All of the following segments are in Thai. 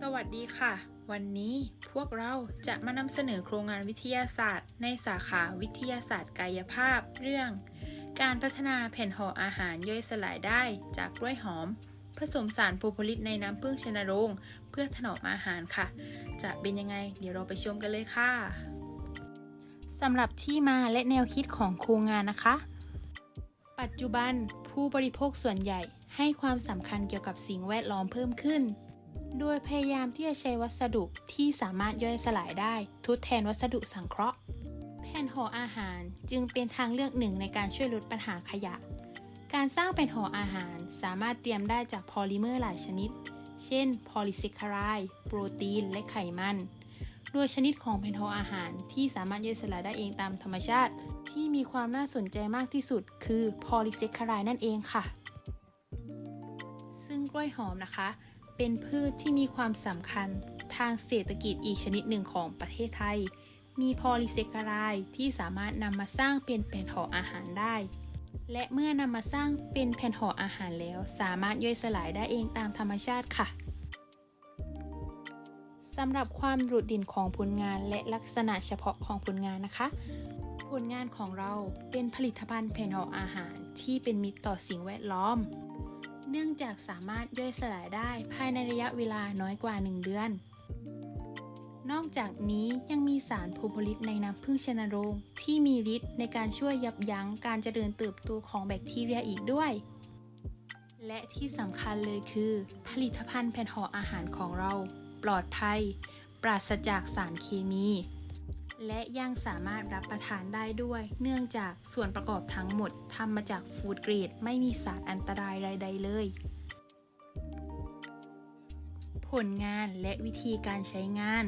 สวัสดีค่ะ วันนี้พวกเราจะมานำเสนอโครงงานวิทยาศาสตร์ ในสาขาวิทยาศาสตร์กายภาพ เรื่อง การพัฒนาแผ่นห่ออาหารย่อยสลายได้จากกล้วยหอม ผสมสารโพโพลิสในน้ำผึ้งชนโรง เพื่อถนอมอาหารค่ะ จะเป็นยังไง เดี๋ยวเราไปชมกันเลยค่ะสำหรับที่มาและแนวคิดของโครงงานนะคะ ปัจจุบันผู้บริโภคส่วนใหญ่ให้ความสำคัญเกี่ยวกับสิ่งแวดล้อมเพิ่มขึ้น โดยพยายามที่จะใช้วัสดุที่สามารถย่อยสลายได้ทดแทนวัสดุสังเคราะห์ แผ่นห่ออาหารจึงเป็นทางเลือกหนึ่งในการช่วยลดปัญหาขยะ การสร้างแผ่นห่ออาหารสามารถเตรียมได้จากพอลิเมอร์หลายชนิด เช่น พอลิซคคารายโปรตีน และไขมัน โดยชนิดของแผ่นห่ออาหารที่สามารถย่อยสลายได้เองตามธรรมชาติ ที่มีความน่าสนใจมากที่สุด คือพอลิซคคารายนั่นเองค่ะ ซึ่งกล้วยหอมนะคะ เป็นพืชที่มีความสำคัญทางเศรษฐกิจอีกชนิดหนึ่งของประเทศไทย มีพอลิแซคคารายที่สามารถนำมาสร้างเป็นแผ่นห่ออาหารได้ และเมื่อนำมาสร้างเป็นแผ่นห่ออาหารแล้ว สามารถย่อยสลายได้เองตามธรรมชาติค่ะสำหรับความโดดเด่นของผลงานและลักษณะเฉพาะของผลงานนะคะ ผลงานของเราเป็นผลิตภัณฑ์แผ่นห่ออาหารที่เป็นมิตรต่อสิ่งแวดล้อม เนื่องจากสามารถย่อยสลายได้ภายในระยะเวลาน้อยกว่า 1 เดือน นอกจากนี้ยังมีสารโพโพลิสในน้ำผึ้งชนโรง ที่มีฤทธิ์ในการช่วยยับยั้งการเจริญเติบโตของแบคทีเรียอีกด้วย และที่สำคัญเลยคือ ผลิตภัณฑ์แผ่นห่ออาหารของเรา ปลอดภัย ปราศจากสารเคมี และยังสามารถรับประทานได้ด้วย เนื่องจากส่วนประกอบทั้งหมดทำมาจากฟู้ดเกรด ไม่มีสารอันตรายใดๆเลย ผลงานและวิธีการใช้งาน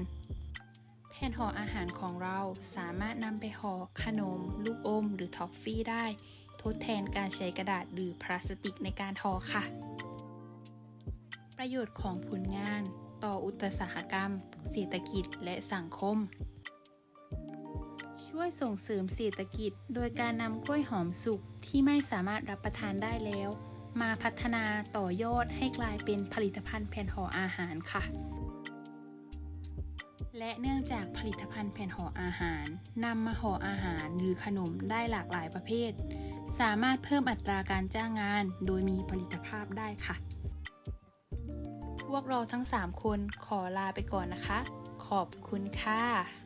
แผ่นห่ออาหารของเราสามารถนำไปห่อขนม ลูกอม หรือท็อฟฟี่ได้ ทดแทนการใช้กระดาษหรือพลาสติกในการห่อค่ะ ประโยชน์ของผลงาน ต่ออุตสาหกรรม เศรษฐกิจและสังคม ช่วยส่งเสริมเศรษฐกิจ โดยการนำกล้วยหอมสุกที่ไม่สามารถรับประทานได้แล้ว มาพัฒนาต่อยอดให้กลายเป็นผลิตภัณฑ์แผ่นห่ออาหารค่ะ และเนื่องจากผลิตภัณฑ์แผ่นห่ออาหารนำมาห่ออาหารหรือขนมได้หลากหลายประเภท สามารถเพิ่มอัตราการจ้างงาน โดยมีผลิตภาพได้ค่ะ พวกเราทั้ง 3 คนขอลาไปก่อนนะคะ ขอบคุณค่ะ